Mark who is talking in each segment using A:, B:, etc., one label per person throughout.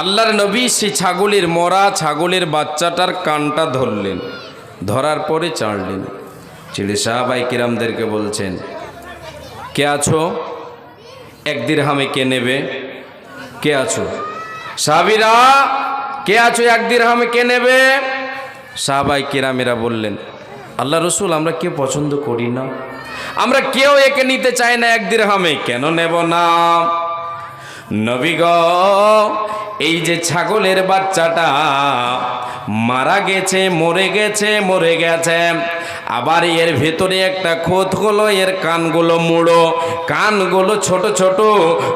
A: আল্লাহর নবী সেই ছাগলের মরা ছাগলের বাচ্চাটার কানটা ধরলেন, ধরার পরে চাড়লেন। চিড়ে সাহাবাই কিরামদেরকে বলছেন, কে আছো? এক হামে কে নেবে? কে আছো? সাহাবিরা, কে আছো? এক হামে কে নেবে? সাহাবাই কিরামেরা বললেন, আল্লাহ রসুল, আমরা কেউ পছন্দ করি না। আমরা কেউ একে নিতে চাই না এক হামে কেন নেব না? নবীগ এই যে ছাগলের বাচ্চাটা মারা গেছে মরে গেছে মরে গেছে। আবার এর ভেতরে একটা খোঁত হলো এর কানগুলো মুড়ো। কানগুলো ছোট ছোট।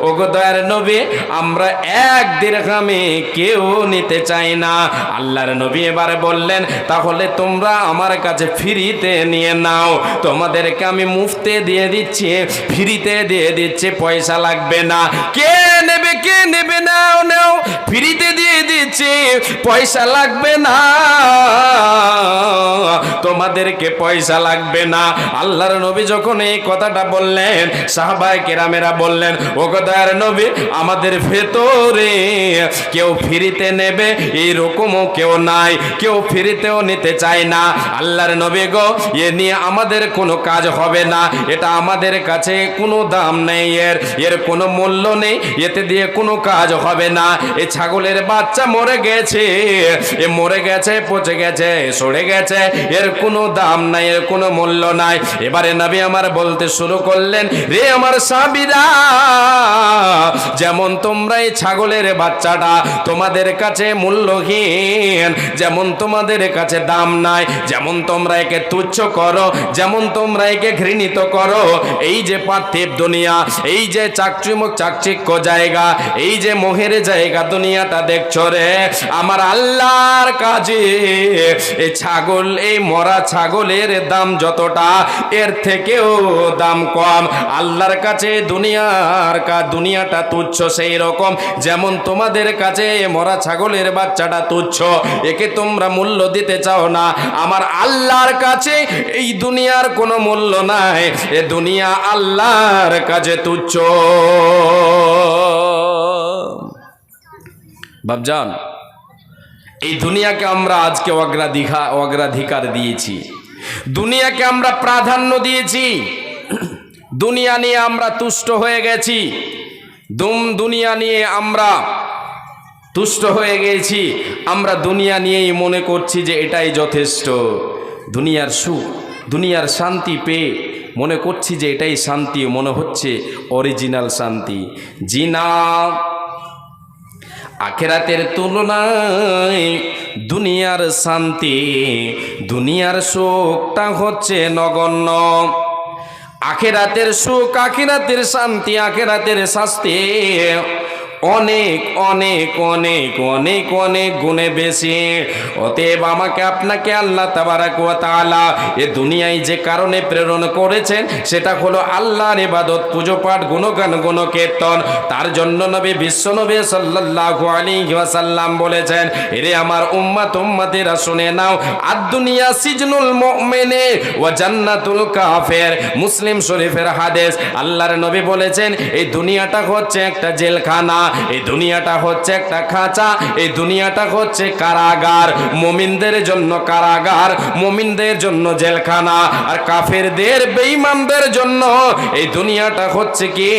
A: ওগোদয়ের নবী, আমরা এক দীর্ঘামে কেউ নিতে চাই না। আল্লাহর নবী এবারে বললেন, তাহলে তোমরা আমার কাছে ফ্রিতে নিয়ে নাও। তোমাদেরকে আমি মুফতে দিয়ে দিচ্ছি, ফ্রিতে দিয়ে দিচ্ছি, পয়সা লাগবে না। কে নেবে কে নেবে, নাও নাও। ফ্রিতে দিয়ে দিচ্ছি, পয়সা লাগবে না। তোমাদেরকে পয়সা লাগবে না। আল্লাহর নবী যখন এই কথাটা বললেন সাহাবাই কেরামেরা বললেন, ও কথার নবী, আমাদের ভেতরে কেউ ফিরিতে নেবে এইরকমও কেউ নাই, কেউ ফ্রিতেও নিতে চায় না। আল্লাহর নবী গো, এ নিয়ে আমাদের কোনো কাজ হবে না, এটা আমাদের কাছে কোনো দাম নেই, এর এর কোনো মূল্য নেই, এতে দিয়ে কোনো কাজ হবে না। এ ছাগলের বাচ্চা মরে গেছে, এ মরে গেছে, পচে গেছে সরে গেছে, এর কোনো দাম নাই এর কোনো মূল্য নাই। এবারে নবী আমার বলতে শুরু করলেন, রে আমার সাবিরা, যেমন তোমরা এই ছাগলের বাচ্চাটা তোমাদের কাছে মূল্যহীন, যেমন তোমাদের কাছে দাম নাই, যেমন তোমরা একে তুচ্ছ করো, যেমন তোমরা একে ঘৃণিত করো, এই যে পার্থিব দুনিয়া, এই যে চাকচিমক চাকচিক্য জায়গা, এই যে মোহের জায়গা দুনিয়াটা দেখছ রে, আমার আল্লাহর কাজে এই ছাগল, এই মরা ছাগলের দাম যতটা, এর থেকেও দাম কম। আল্লাহর কাছে দুনিয়ার কা, দুনিয়াটা তুচ্ছ সেই রকম যেমন তোমাদের কাছে মরা ছাগলের বাচ্চাটা তুচ্ছ, একে তোমরা মূল্য দিতে চাও না। আমার আল্লাহর কাছে এই দুনিয়ার কোনো মূল্য নাই। এ দুনিয়া আল্লাহর কাছে তুচ্ছ। বাবজান এই দুনিয়াকে আমরা আজকে অগ্রাধিকার অগ্রাধিকার দিয়েছি। দুনিয়াকে আমরা প্রাধান্য দিয়েছি। দুনিয়া নিয়ে আমরা তুষ্ট হয়ে গেছি। দুম দুনিয়া নিয়ে আমরা তুষ্ট হয়ে গেছি। আমরা দুনিয়া নিয়েই মনে করছি যে এটাই যথেষ্ট। দুনিয়ার সুখ, দুনিয়ার শান্তি পেয়ে মনে করছি যে এটাই শান্তি। মনে হচ্ছে অরিজিনাল শান্তি। জিনা আখেরাতের তুলনায় দুনিয়ার শান্তি দুনিয়ার সুখটা হচ্ছে নগণ্য। আখেরাতের সুখ আখেরাতের শান্তি আখেরাতের শাস্তি। অনেক অনেক অনেক অনেক অনেক গুণে বেশি। অতএব আমাকে আপনাকে আল্লাহ তাবারাক ওয়া তাআলা এ দুনিয়ায় যে কারণে প্রেরণ করেছেন, সেটা হলো আল্লাহর ইবাদত, পুজো পাঠ, গুণগান, গুণকীর্তন। তার জন্য নবী বিশ্বনবী সাল্লাল্লাহু আলাইহি ওয়াসাল্লাম বলেছেন, এরে আমার উম্মাত, উম্মতেরা শুনে নাও, আদ দুনিয়া সিজনুল মুমিনে ওয়া জান্নাতুল কাফের। মুসলিম শরীফের হাদিস, আল্লাহর নবী বলেছেন, এই দুনিয়াটা হচ্ছে একটা জেলখানা। এই দুনিয়াটা হচ্ছে একটা খাঁচা, এই দুনিয়াটা হচ্ছে কারাগার। মমিনদের জন্য কারাগার, মমিনদের জন্য জেলখানা। আর কাফেরদের, বেঈমানদের জন্য এই দুনিয়াটা হচ্ছে কি?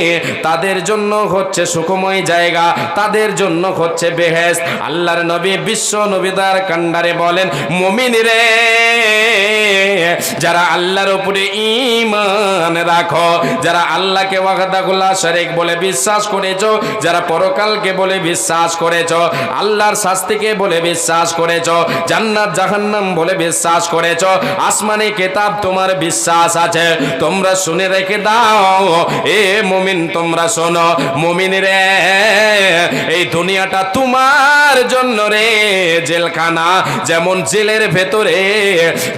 A: তাদের জন্য হচ্ছে সুখময় জায়গা, তাদের জন্য হচ্ছে বেহেস আল্লাহর নবী বিশ্ব নবীদার কান্ডারে বলেন, মমিন রে, যারা আল্লাহর উপরে ঈমান রাখো, যারা আল্লাহকে ওয়াহদাহুল্লাহ শরীক বলে বিশ্বাস করেছ, যারা পরকালকে বলে বিশ্বাস করেছ, আল্লাহর শাস্তিকে বলে বিশ্বাস করেছ, জান্নাত, জাহান্নাম বলে বিশ্বাস করেছ, আসমানে কেতাব তোমার বিশ্বাস আছে। তোমরা শুনে রেখে দাও, এ মুমিন, তোমরা শোনো, মুমিন রে, এই দুনিয়াটা তোমার জন্য রে, জেলখানা যেমন জেলের ভেতরে,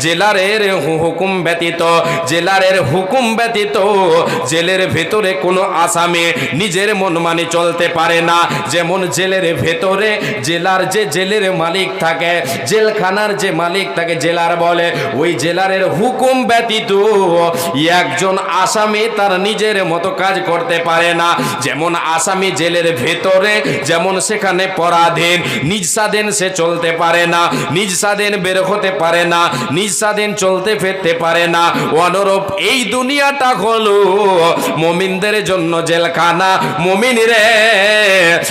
A: জেলারের হুকুম ব্যতীত, জেলারের হুকুম ব্যতীত, জেলের ভেতরে কোনো আসামি নিজের মন মানি চলতে পারে পারে না। যেমন জেলের ভেতরে জেলার যে জেলের মালিক থাকে, জেলখানার যে মালিক থাকে জেলার বলে। ওই জেলারের হুকুম ব্যতীত একজন আসামি তার নিজের মতো কাজ করতে পারে না। যেমন আসামি জেলের ভেতরে, যেমন সেখানে পরাধীন, নিজ স্বাধীন সে চলতে পারে না, নিজ স্বাধীন বের হতে পারে না, নিজ স্বাধীন চলতে ফিরতে পারে না। অনুরূপ এই দুনিয়াটা হলো মমিনদের জন্য জেলখানা। মমিন রে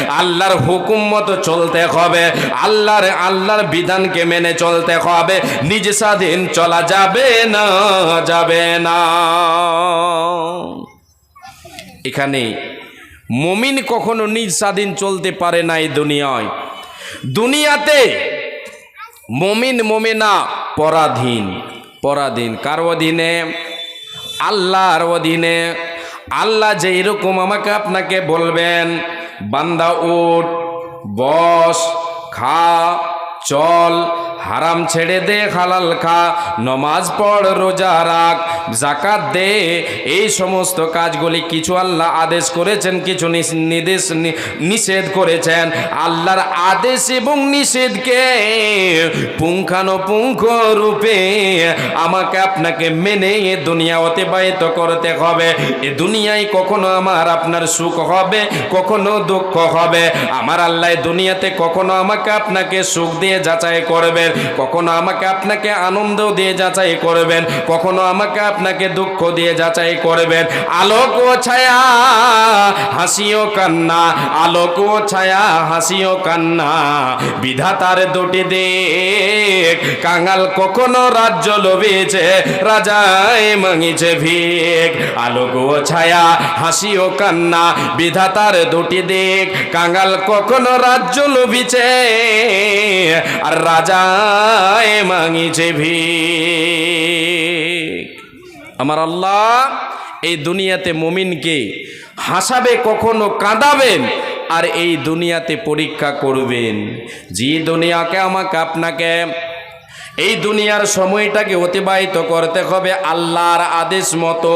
A: আল্লাহর হুকুম মতো চলতে হবে। আল্লাহর আল্লাহর বিধানকে মেনে চলতে হবে। নিজ স্বাধীন চলা যাবে না যাবে না। এখানে মমিন কখনো নিজ স্বাধীন চলতে পারে না এই দুনিয়ায়। দুনিয়াতে মমিন, মমিনা পরাধীন পরাধীন। কার অধীনে? আল্লাহর অধীনে। আল্লাহ যে এরকম আমাকে আপনাকে বলবেন বান্দা ওট বস খা চল হারাম ছেড়ে দে হালাল খা, নমাজ পড়, রোজা রাখ জাকাত দে। এই সমস্ত কাজগুলি কিছু আল্লাহ আদেশ করেছেন, কিছু নির্দেশ নিষেধ করেছেন। আল্লাহর আদেশ এবং নিষেধকে পুঙ্খানুপুঙ্খ রূপে আমাকে আপনাকে মেনে এ দুনিয়া অতিবাহিত করতে হবে। এ দুনিয়ায় কখনো আমার আপনার সুখ হবে, কখনো দুঃখ হবে। আমার আল্লাহ দুনিয়াতে কখনো আমাকে আপনাকে সুখ দিয়ে যাচাই করবেন। কখনো আমাকে আপনাকে আনন্দ দিয়ে যাচাই করবেন, কখনো আমাকে আপনাকে দুঃখ দিয়ে যাচাই করবেন। আলোক ও ছায়া হাসিও কান্না আলোক ও ছায়া, হাসিও কান্না। বিধাতার দুটি দিক, কাঙাল কখনো রাজ্য লোভেছে রাজায় মাঙিছে ভিক। আলোক ও ছায়া, হাসিও কান্না, বিধাতার দুটি দিক, কাঙাল কখনো রাজ্য লোভিছে আর রাজায় মাঙিছে ভিক। আমার আল্লাহ, এই দুনিয়াতে মমিনকে হাসাবে, কখনো কাঁদাবেন, আর এই দুনিয়াতে পরীক্ষা করবেন। যে দুনিয়াকে আমাকে আপনাকে এই দুনিয়ার সময়টাকে অতিবাহিত করতে হবে, আল্লাহর আদেশ মতো,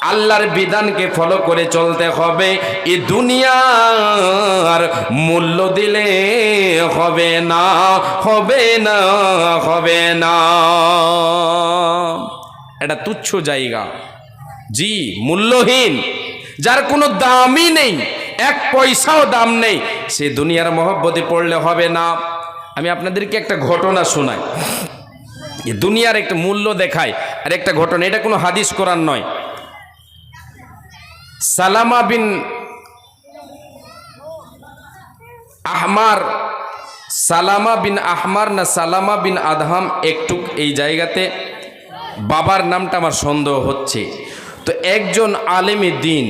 A: আল্লাহর বিধানকে ফলো করে চলতে হবে এই দুনিয়ার মূল্য দিলে হবে না হবে না হবে না। এটা তুচ্ছ জায়গা। জি, মূল্যহীন। যার কোনো দামই নেই, এক পয়সাও দাম নেই, সে দুনিয়ার মহব্বতে পড়লে হবে না। আমি আপনাদেরকে একটা ঘটনা শোনাই। দুনিয়ার একটা মূল্য দেখায় আর একটা ঘটনা, এটা কোনো হাদিস কোরআন নয়। সালামা বিন আহমার, সালামা বিন আহমার না সালামা বিন আদহাম একটু এই জায়গাতে বাবার নামটা আমার সন্দেহ হচ্ছে। তো একজন আলেমী দিন,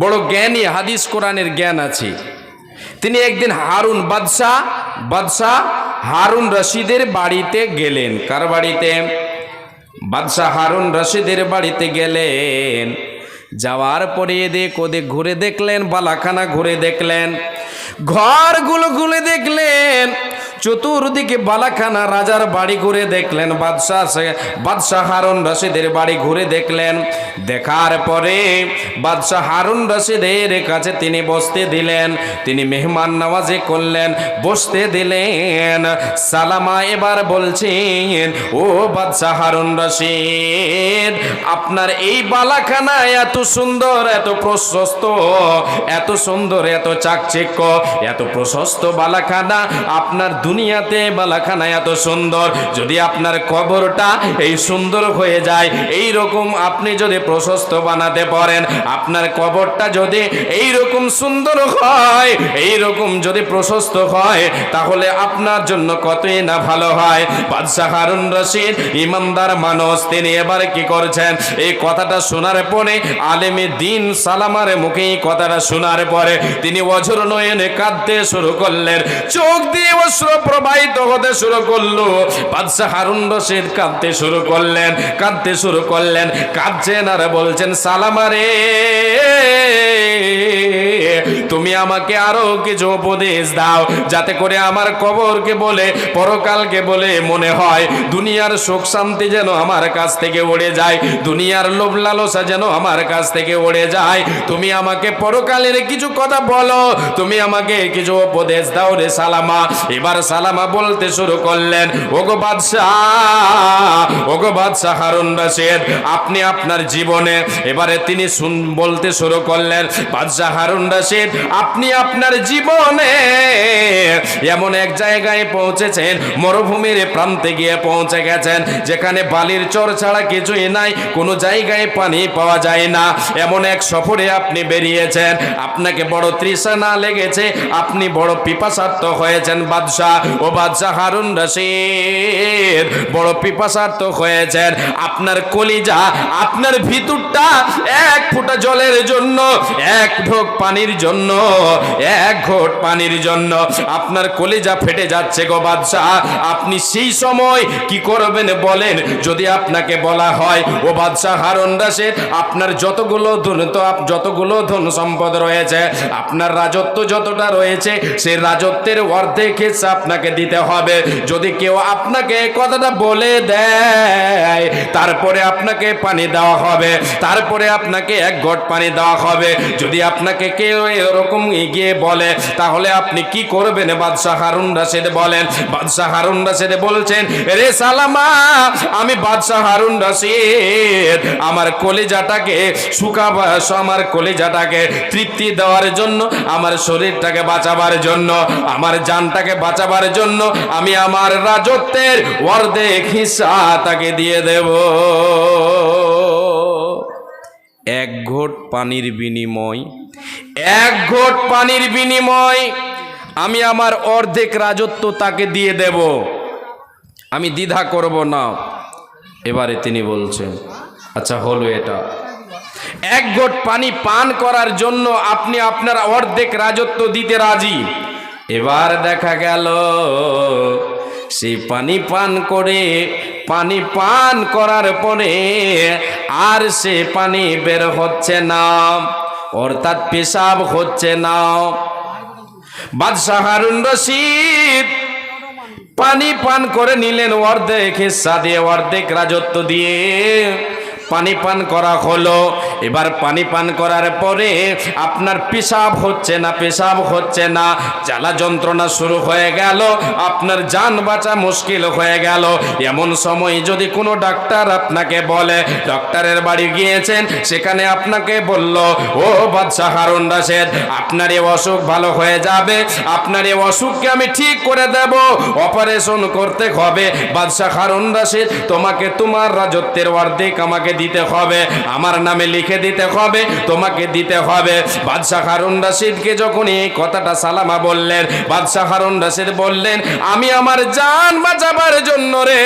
A: বড় জ্ঞানী, হাদিস কোরআনের জ্ঞান আছে। তিনি একদিন হারুন বাদশাহ বাদশাহ হারুন রশিদের বাড়িতে গেলেন। কার বাড়িতে? বাদশাহ হারুন রশিদের বাড়িতে গেলেন। যাওয়ার পরে এদিক ওদিক ঘুরে দেখলেন, বালাখানা ঘুরে দেখলেন, ঘরগুলো ঘুরে দেখলেন। চতুর্দিকে বালাখানা রাজার বাড়ি ঘুরে দেখলেন, বাদশাহ বাদশাহ হারুন রশিদের বাড়ি ঘুরে দেখলেন। দেখার পরে বাদশাহ হারুন রশিদের কাছে তিনি বসতে দিলেন, তিনি মেহমান নওয়াজে করলেন, বসতে দিলেন। সালামা এবার বলছেন, ও বাদশাহ হারুন রশিদ, আপনার এই বালাখানা এত সুন্দর, এত প্রশস্ত, এত সুন্দর, এত চাকচিক্য, এত প্রশস্ত বালাখানা, আপনার দুনিয়াতে বালাখানা এত সুন্দর, যদি আপনার কবরটা এই সুন্দর হয়ে যায় এই রকম আপনি যদি প্রশস্ত বানাতে পারেন, আপনার কবরটা যদি এই রকম সুন্দর হয় এই রকম যদি প্রশস্ত হয়, তাহলে আপনার জন্য কতই না ভালো হয়। বাদশাহ হারুন রশিদ, ইমানদার মানুষ, তিনি এবার কি করছেন? এই কথাটা শোনার পরে আলেমে দিন সালামার মুখে এই কথাটা শোনার পরে তিনি অঝর নয়নে কাঁদতে শুরু করলেন। চোখ দিয়ে অশ্র প্রবাহিত হতে শুরু করল। বাদশাহ হারুন রশিদ কাঁদতে শুরু করলেন, কাঁদতে শুরু করলেন, কাঁদছেন আর বলছেন সালামারে তুমি আমাকে আরও কিছু উপদেশ দাও, যাতে করে আমার কবরকে বলে, পরকালকে বলে মনে হয়, দুনিয়ার সুখ শান্তি যেন আমার কাছ থেকে উড়ে যায়, দুনিয়ার লোভ লালসা যেন আমার কাছ থেকে উড়ে যায়। তুমি আমাকে পরকালের কিছু কথা বলো, তুমি আমাকে কিছু উপদেশ দাও রে সালামা। এবার সালামা বলতে শুরু করলেন, ওগো বাদশাহ ওগো বাদশাহ হারুন রশিদ, আপনি আপনার জীবনে এবারে তিনি শুন, বলতে শুরু করলেন, বাদশাহ হারুন রশিদ, আপনি আপনার জীবনে এমন এক জায়গায় পৌঁছেছেন, মরুভূমির প্রান্তে গিয়ে পৌঁছে গেছেন, যেখানে বালির চর ছাড়া কিছুই নাই, কোনো জায়গায় পানি পাওয়া যায় না। এমন এক সফরে আপনি বেরিয়েছেন, আপনাকে বড় তৃষা না লেগেছে, আপনি বড় পিপাসার্থ হয়েছেন বাদশাহ। ও বাদশাহ হারুন রশিদ, বড় পিপাসার্থ হয়েছেন। আপনার কলিজা, আপনার ভিতরটা এক ফোঁটা জলের জন্য, এক ঢোক পানির জন্য, এক ঘোট পানির জন্য আপনার কলিজা ফেটে যাচ্ছে গো বাদশাহ। আপনি সেই সময় কি করবেন বলেন, যদি আপনাকে বলা হয়, ও বাদশাহ হারুন রশিদ, আপনার যতগুলো ধন তো যতগুলো ধন সম্পদ রয়েছে, আপনার রাজত্ব যতটা রয়েছে, সেই রাজত্বের অর্ধেক হিস্সা আপনাকে দিতে হবে। যদি কেউ আপনাকে কথাটা বলে দেয়, তারপরে আপনাকে পানি দেওয়া হবে, তারপরে আপনাকে এক ঘট পানি দেওয়া হবে। যদি আপনাকে কেউ এরকম এগিয়ে বলে, তাহলে আপনি কি করবেন? বাদশাহ হারুন রাশেদ বলেন, বাদশাহ হারুন রাশেদ বলছেন, রে সালামা, আমি বাদশাহ হারুন রাশিদ। আমার কলিজাটাকে শুকাবার আমার কলিজাটাকে তৃপ্তি দেওয়ার জন্য, আমার শরীরটাকে বাঁচাবার জন্য, আমার জানটাকে বাঁচাবার জন্য আমি আমার রাজত্বের অর্ধেক হিস্সা তাকে দিয়ে দেব। এক ঘোট পানির বিনিময়, এক ঘোট পানির বিনিময় আমি আমার অর্ধেক রাজত্ব তাকে দিয়ে দেব। আমি দ্বিধা করব না। এবারে তিনি বলছেন আচ্ছা হলো এটা। এক ঘট পানি পান করার জন্য আপনি আপনার অর্ধেক রাজত্ব দিতে রাজি? এবার দেখা গেল সেই পানি পান করে, পানি পান করার পরে আর সে পানি বের হচ্ছে না, অর্থাৎ পেশাব হচ্ছে না। বাদশাহ হারুন রশিদ পানি পান করে নিলেন অর্ধেক হিস্সা দিয়ে, অর্ধেক রাজত্ব দিয়ে। পানি পান করা হলো। এবার পানি পান করার পরে আপনার পেশাব হচ্ছে না, পেশাব হচ্ছে না। জ্বালা যন্ত্রণা শুরু হয়ে গেল, আপনার যান বাঁচা মুশকিল হয়ে গেল। এমন সময় যদি কোনো ডাক্তার আপনাকে বলে ডক্টরের বাড়ি গিয়েছেন, সেখানে আপনাকে বলল, ও বাদশাহ হারুন রাশেদ, আপনার এই অসুখ ভালো হয়ে যাবে, আপনার এই অসুখকে আমি ঠিক করে দেব, অপারেশন করতে হবে। বাদশাহ হারুন রাশেদ, তোমাকে তোমার রাজত্বের অর্ধেক আমাকে দিতে হবে, আমার নামে লিখে দিতে হবে, তোমাকে দিতে হবে। বাদশাহ হারুন রাশিদকে যখন এই কথাটা সালামা বললেন, বাদশাহ হারুন রাশিদ বললেন, আমি আমার জান বাঁচাবার জন্য রে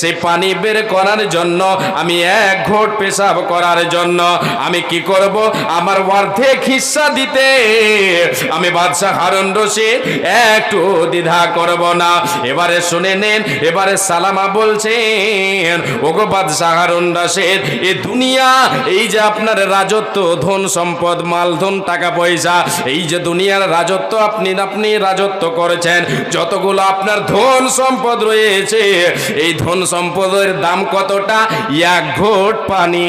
A: সেই পানি বের করার জন্য, আমি এক ঘোট পেশাব করার জন্য, আমি কি করব? আমার অর্ধেক হিস্সা দিতে, আমি বাদশাহ হারুন রশিদ একটু দ্বিধা করব না। এবারে শুনে নেন, এবারে সালামা বলছেন, ওগো বাদশাহ হারুন রশিদ এ দুনিয়া, এই যে আপনার রাজত্ব, ধন সম্পদ মালধন টাকা, পয়সা, এই যে দুনিয়ার রাজত্ব আপনি আপনি রাজত্ব করেছেন, যতগুলো আপনার ধন সম্পদ রয়েছে, এই ধন সম্পদের দাম কতটা? এক ঘোট পানি,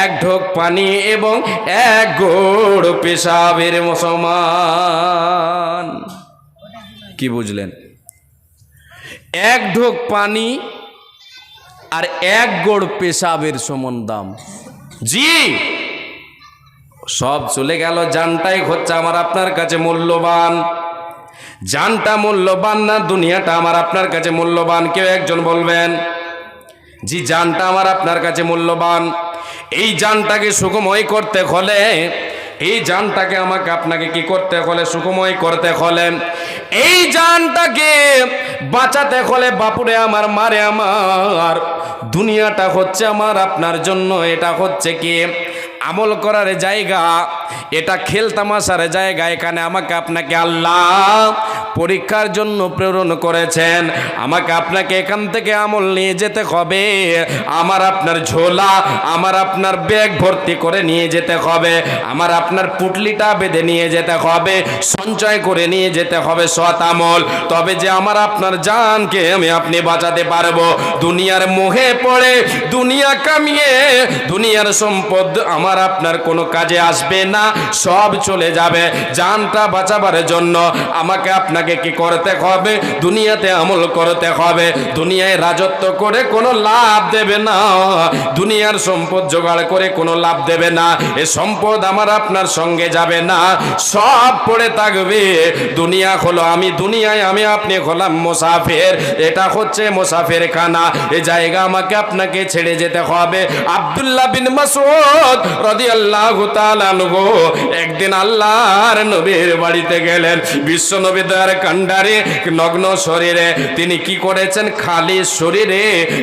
A: এক ঢোক পানি এবং এক গোড় পেশাবের সমান। কি বুঝলেন? এক ঢোক পানি আর এক গোড় পেশাবের সমান দাম। জি। সব চলে গেল, জানটাই হচ্ছে আমার আপনার কাছে মূল্যবান। জানটা মূল্যবান না, দুনিয়াটা আমার আপনার কাছে মূল্যবান, কেউ একজন বলবেন, জি, জানটা আমার আপনার কাছে মূল্যবান। এই জানটাকে সুখময় করতে হলে এই জানটাকে আমাকে আপনাকে কি করতে হলে, সুখময় করতে হলে? এই জানটাকে বাঁচাতে হলে বাপুরে আমার, মারে আমার। দুনিয়াটা হচ্ছে আমার, আপনার জন্য। এটা হচ্ছে কি? আমল করার জায়গা। এটা খেলতামাশার জায়গা এখানে আমাকে আপনাকে আল্লাহ পরীক্ষার জন্য প্রেরণ করেছেন। আমাকে আপনাকে এখান থেকে আমল নিয়ে যেতে হবে। আমার আপনার ঝোলা, আমার আপনার ব্যাগ ভর্তি করে নিয়ে যেতে হবে। আমার আপনার পুটলিটা বেঁধে নিয়ে যেতে হবে। সঞ্চয় করে নিয়ে যেতে হবে সৎ আমল। তবে যে আমার আপনার জানকে আমি আপনি বাঁচাতে পারব। দুনিয়ার মোহে পড়ে, দুনিয়া কামিয়ে, দুনিয়ার সম্পদ আমার আপনার কোনো কাজে আসবে না। সব চলে যাবে। জানটা বাঁচাবার জন্য আমাকে আপনাকে কি করতে হবে? দুনিয়াতে আমল করতে হবে। দুনিয়ায় রাজত্ব করে কোনো লাভ দেবে না। দুনিয়ার সম্পদ জোগাড় করে কোনো লাভ দেবে না। এ সম্পদ আমার আপনার সঙ্গে যাবে না। সব পড়ে থাকবে। দুনিয়া হলো আমি, দুনিয়ায় আমি, আপনি হলাম মোসাফের। এটা হচ্ছে মোসাফের খানা। এ জায়গা আমাকে আপনাকে ছেড়ে যেতে হবে। আব্দুল্লাহ বিন মাসুদ রাদিয়াল্লাহু তাআলা আনহু একদিন আল্লাহর নবীর বাড়িতে গেলেন। বিশ্ব নবী তার কান্ডারে নগ্ন শরীরে। তিনি কি করেছেন? খালি শরীরে,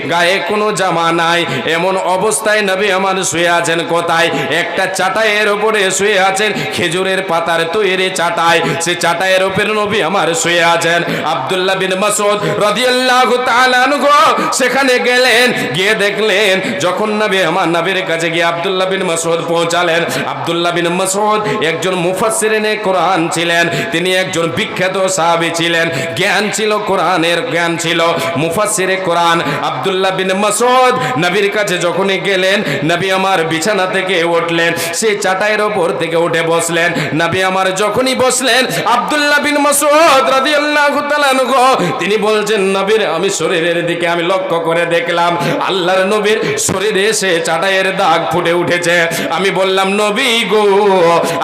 A: গায়ে কোনো জামা নাই। এমন অবস্থায় নবী আমার শুয়ে আছেন কোথায়? একটা চাটাইয়ের উপরে শুয়ে আছেন, খেজুরের পাতার তৈরি চাটাই। সে চাটাইয়ের উপরে নবী আমার শুয়ে আছেন। আব্দুল্লাহ বিন মাসুদ রাদিয়াল্লাহু তাআলা আনহু সেখানে গেলেন, গিয়ে দেখলেন, যখন নবী আমার নবীর কাছে গিয়ে আব্দুল্লাহ বিন মাসুদ পৌঁছালেন, আব্দুল্লাহ বিন মাসুদ একজন মুফাসসিরিনে কোরআন ছিলেন। তিনি একজন বিখ্যাত সাহাবী ছিলেন। জ্ঞান ছিল, কোরআনের জ্ঞান ছিল। মুফাসসিরে কোরআন, আব্দুল্লাহ বিন মাসুদ নবীর কাছে যখনই গেলেন, নবী আমার বিছানা থেকে উঠলেন। সে চাটাইয়ের ওপর থেকে উঠে বসলেন। নবী আমার যখনই বসলেন, আব্দুল্লাহ বিন মাসুদ রাদিয়াল্লাহু তাআলা তিনি বলছেন, নবীর, আমি শরীরের দিকে আমি লক্ষ্য করে দেখলাম, আল্লাহর নবীর শরীরে সে চাটাইয়ের দাগ ফুটে উঠেছে। আমি বললাম, নবী গো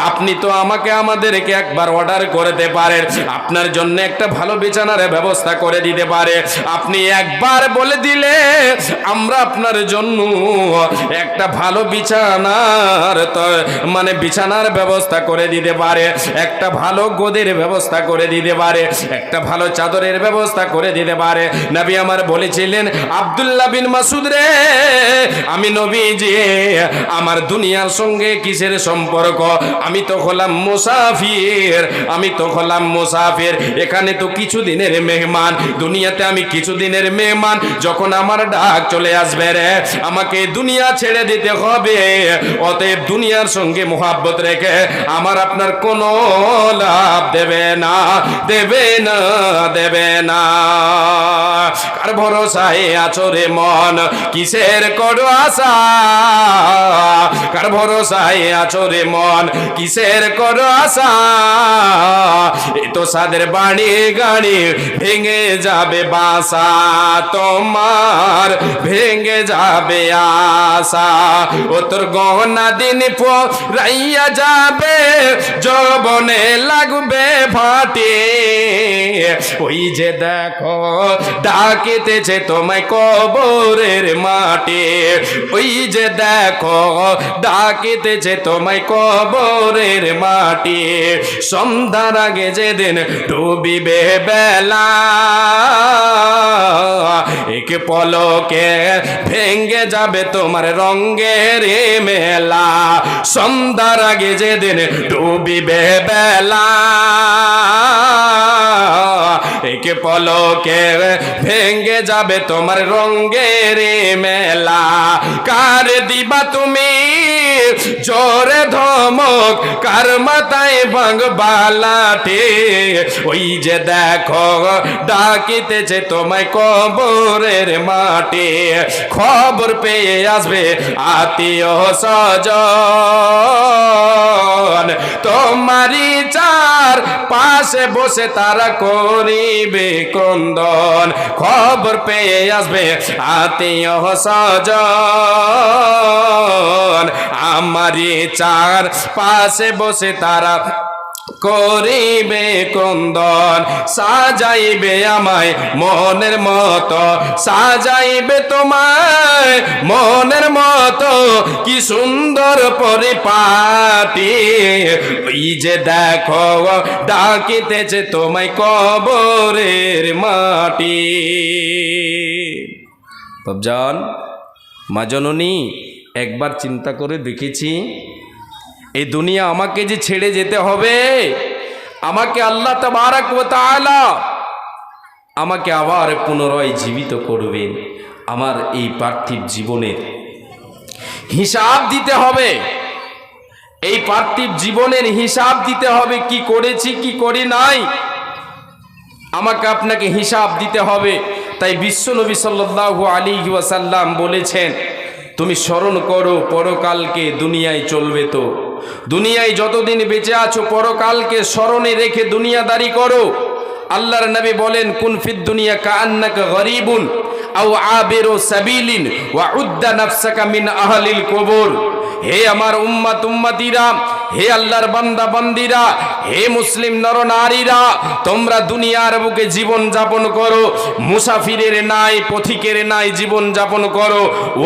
A: আপনি তো আমাকে আমাদেরকে একবার অর্ডার করতে পারেন। আপনার জন্য একটা ভালো বিছানার ব্যবস্থা করে দিতে পারে। আপনি একবার বলে দিলে আমরা আপনার জন্য একটা ভালো বিছানার মানে বিছানার ব্যবস্থা করে দিতে পারে। একটা ভালো গোদের ব্যবস্থা করে দিতে পারে। একটা ভালো চাদরের ব্যবস্থা করে দিতে পারে। নবী আমার বলেছিলেন, আব্দুল্লাহ বিন মাসুদ রে, আমি নবীজি আমার দুনিয়ার সঙ্গে কিসের সম্পর্ক আমি তো হলাম মুসাফির, আমি তো হলাম মুসাফির। এখানে তো কিছু দিনের মেহমান, দুনিয়াতে আমি কিছু দিনের মেহমান। যখন আমার ডাক চলে আসবে রে, আমাকে দুনিয়া ছেড়ে দিতে হবে। অতএব দুনিয়ার সঙ্গে মোহাব্বত রেখে আমার আপনার কোনো লাভ দেবে না দেবে না দেবে না। কার ভরসায় আছো রে মন? কিসের করো আশা? কার ভরসায় আছো রে মন, কিসের করো আশা? তো সাদের বাড়ি গাড়ি ভেঙে যাবে বাসা। তোমার ভেঙে যাবে আশা। ও তোর গহনা দিন রাইয়া যাবে, যবনে লাগবে ফাটে ওই যে দেখো, ডাকিতেছে তোমায় কবরের মাঠে। ওই যে দেখো, ডাকিতেছে তোমায় কবরের মাটি। সন্ধ্যার আগে যেদিন ডুবিবে বেলা, এক পলকে ভেঙ্গে যাবে তোমার রঙ্গের মেলা। সন্ধ্যার আগে যেদিন ডুবিবে বেলা, একে পলকে ভেঙ্গে যাবে তোমার রঙ্গের মেলা। কার দিবা তুমি? জোরে ধমক, কার মাথায় ভাঙবালাটে ওই যে দেখো, ডাকিতেছে তোমায় কবরের মাটি। খবর পেয়ে আসবে আত্মীয় স্বজন। তোমারই চার পাশে বসে তারা করিবে ক্রন্দন। খবর পেয়ে আসবে আত্মীয় স্বজন। আমারই চার পাশে বসে তারা করিবে ক্রন্দন সাজাইবে আমায় মনের মতো, সাজাইবে তোমায় মনের মতো। কি সুন্দর পরিপাটি, ওই যে দেখো, ডাকিতেছে তোমায় কবরের মাটি। বাবজান মা জননী একবার চিন্তা করে দেখেছি, এই দুনিয়া আমাকে যে ছেড়ে যেতে হবে, আমাকে আল্লাহ তাবারাক ওয়া তাআলা আমাকে আবার পুনরায় জীবিত করবেন। আমার এই পার্থিব জীবনের হিসাব দিতে হবে। এই পার্থিব জীবনের হিসাব দিতে হবে, কি করেছি, কি করি নাই, আমাকে আপনাকে হিসাব দিতে হবে। তাই বিশ্বনবী সাল্লাল্লাহু আলাইহি ওয়াসাল্লাম বলেছেন তুমি স্মরণ করো, পরকালকে দুনিয়ায় চলবে তো। দুনিয়ায় যতদিন বেঁচে আছো, পরকালকে স্মরণে রেখে দুনিয়াদারি করো। আল্লাহর নবী বলেন, কুন ফিদ দুনিয়া কান্নাক গরিবুন আও আবেরো সাবিলিন ওয়া উদ্দা নাফসাকা মিন আহলিল কবর। হে আমার উম্মাত, উম্মাতিরা, হে আল্লাহর বান্দা, বান্দিরা, হে মুসলিম নর নারীরা তোমরা দুনিয়ার বুকে জীবন যাপন করো, মুসাফিরের নাই, পথিকের নাই জীবন যাপন করো,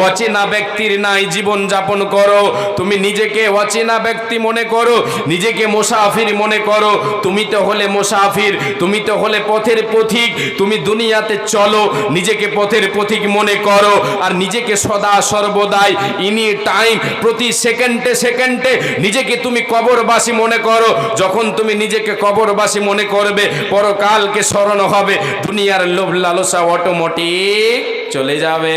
A: অচেনা ব্যক্তির নাই জীবন যাপন করো, তুমি নিজেকে অচেনা ব্যক্তি মনে করো, নিজেকে মুসাফির মনে করো, তুমি তো হলে মুসাফির, তুমি তো হলে পথের পথিক, তুমি দুনিয়াতে চলো, নিজেকে পথের পথিক মনে করো, আর নিজেকে সদা সর্বদাই, ইনি টাইম প্রতি সেকেন্ডে সেকেন্ডে নিজেকে তুমি কবরবাসী মনে করো। যখন তুমি নিজেকে কবরবাসী মনে করবে, পরকালকে স্মরণ হবে, দুনিয়ার লোভ লালসা অটোমেটিক চলে যাবে।